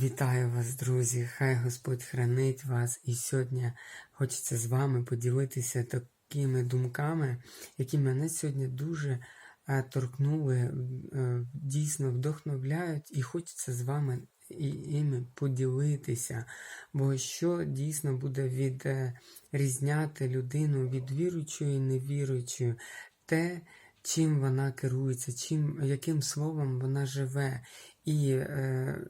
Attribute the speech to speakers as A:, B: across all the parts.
A: Вітаю вас, друзі! Хай Господь хранить вас. І сьогодні хочеться з вами поділитися такими думками, які мене сьогодні дуже е, торкнули, е, дійсно вдохновляють, і хочеться з вами і іми поділитися. Бо що дійсно буде відрізняти людину від віруючої і невіруючої, те, чим вона керується, чим, яким словом вона живе. І е,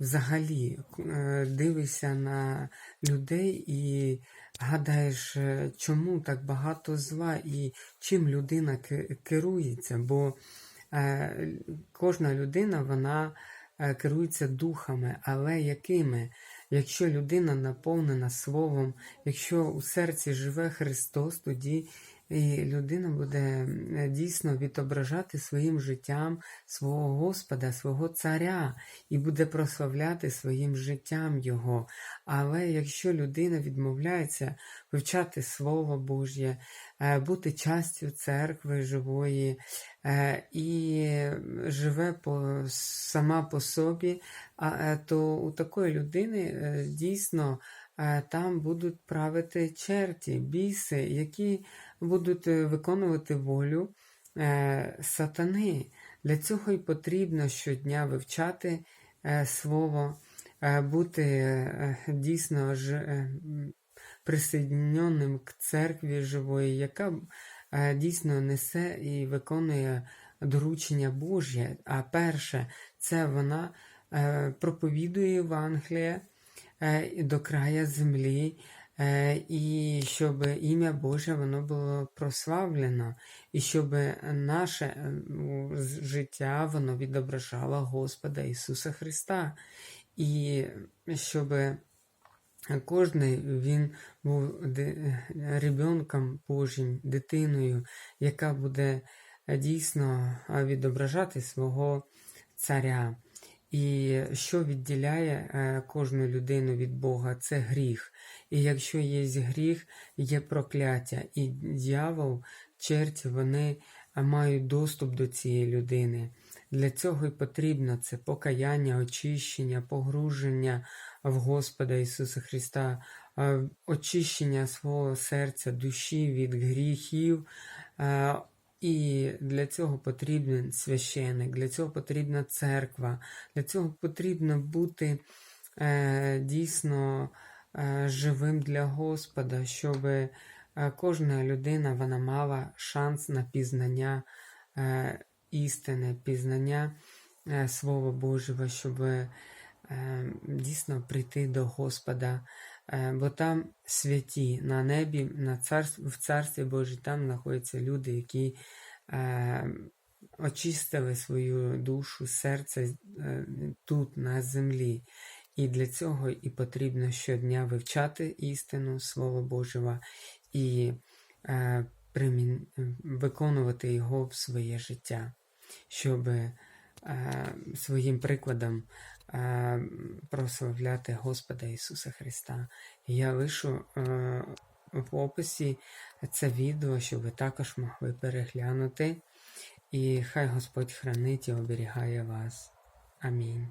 A: взагалі е, дивишся на людей і гадаєш, е, чому так багато зла і чим людина керується. Бо е, кожна людина вона керується духами, але якими? Якщо людина наповнена Словом, якщо у серці живе Христос, тоді і людина буде дійсно відображати своїм життям свого Господа, свого Царя, і буде прославляти своїм життям Його. Але якщо людина відмовляється вивчати Слово Божє, е, бути частю церкви живої е, і живе сама по собі, е, то у такої людини дійсно там будуть правити черті, біси, які будуть е, виконувати волю е, сатани. Для цього й потрібно щодня вивчати е, слово, е, бути е, дійсно ж, е, присоединеним к церкві живої, яка е, дійсно несе і виконує доручення Божє. А перше, це вона е, проповідує Євангеліє е, до края землі, е, і щоб ім'я Боже воно було прославлено, і щоб наше е, ну, життя воно відображало Господа Ісуса Христа. І щоб Кожний він був ребенком Божим, дитиною, яка буде е, дійсно е, відображати свого царя. І що відділяє е, кожну людину від Бога, це гріх. І якщо є гріх, є прокляття. І дьявол, черті, вони е, мають доступ до цієї людини. Для цього і потрібно це покаяння, очищення, погруження в Господа Ісуса Христа, е, очищення свого серця, душі від гріхів. І для цього потрібен священик, для цього потрібна церква, для цього потрібно бути е, дійсно е, живим для Господа, щоб е, кожна людина вона мала шанс на пізнання е, істини, пізнання е, Слова Божого, щоб е, дійсно прийти до Господа. Бо там святі на небі, на царств, в Царстві Божій, там знаходяться люди, які е, очистили свою душу, серце е, тут, на землі. І для цього і потрібно щодня вивчати істину Слова Божого і е, примін... виконувати його в своє життя, щоб е, своїм прикладом прославляти Господа Ісуса Христа. Я лишу е, в описі це відео, щоб ви також могли переглянути. І хай Господь хранить і оберігає вас. Амінь.